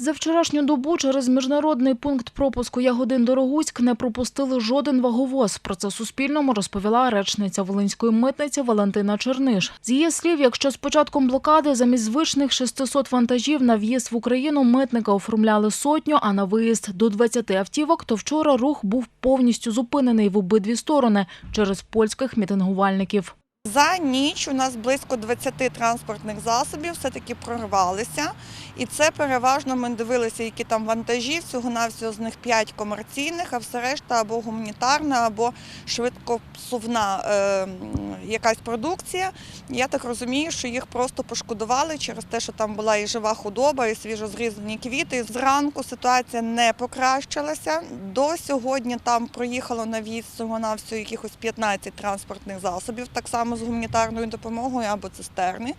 За вчорашню добу через міжнародний пункт пропуску Ягодин Дорогуськ не пропустили жоден ваговоз. Про це Суспільному розповіла речниця Волинської митниці Валентина Черниш. З її слів, якщо з початком блокади замість звичних 600 вантажів на в'їзд в Україну митника оформляли сотню, а на виїзд до 20 автівок, то вчора рух був повністю зупинений в обидві сторони через польських мітингувальників. За ніч у нас близько 20 транспортних засобів все-таки прорвалися. І це переважно ми дивилися, які там вантажі, всього-навсього з них 5 комерційних, а все решта або гуманітарна, або швидкопсувна е, якась продукція. Я так розумію, що їх просто пошкодували через те, що там була і жива худоба, і свіжозрізані квіти. Зранку ситуація не покращилася. До сьогодні там проїхало на в'їзд всього-навсього якихось 15 транспортних засобів, так само з гуманітарною допомогою або цистерни,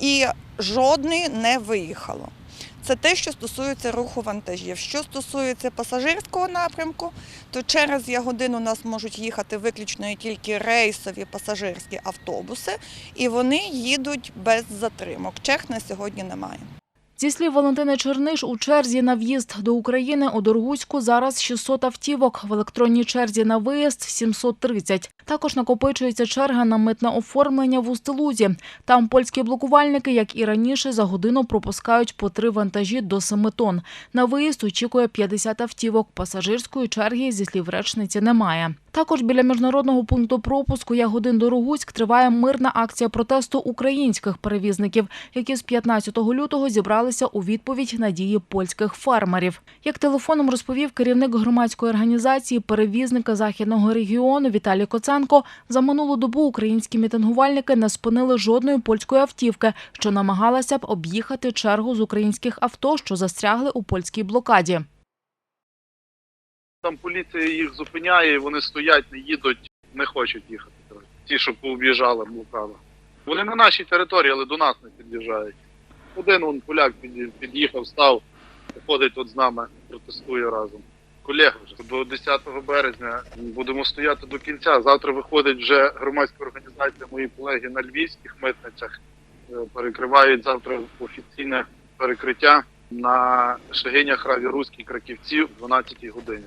і жодної не виїхало. Це те, що стосується руху вантажів. Що стосується пасажирського напрямку, то через Ягодин у нас можуть їхати виключно і тільки рейсові пасажирські автобуси, і вони їдуть без затримок. Черг на сьогодні немає. Зі слів Валентини Черниш, у черзі на в'їзд до України у Дорогуську зараз 600 автівок, в електронній черзі на виїзд – 730. Також накопичується черга на митне оформлення в Устилузі. Там польські блокувальники, як і раніше, за годину пропускають по три вантажі до 7 тонн. На виїзд очікує 50 автівок. Пасажирської черги, зі слів речниці, немає. Також біля міжнародного пункту пропуску Ягодин Дорогуськ триває мирна акція протесту українських перевізників, які з 15 лютого зібралися у відповідь на дії польських фермерів. Як телефоном розповів керівник громадської організації перевізника західного регіону Віталій Коценко, за минулу добу українські мітингувальники не спинили жодної польської автівки, що намагалася б об'їхати чергу з українських авто, що застрягли у польській блокаді. Там поліція їх зупиняє, вони стоять, не їдуть, не хочуть їхати. Ті, що пооб'їжджали, блокада. Вони на нашій території, але до нас не під'їжджають. Один он поляк під'ї- під'їхав, став, ходить от з нами, протестує разом. Колега вже до 10 березня будемо стояти до кінця. Завтра виходить вже громадська організація, мої колеги на львівських митницях. Е, Перекривають завтра офіційне перекриття на Шегинях Раві Руській Краківці в 12 годині.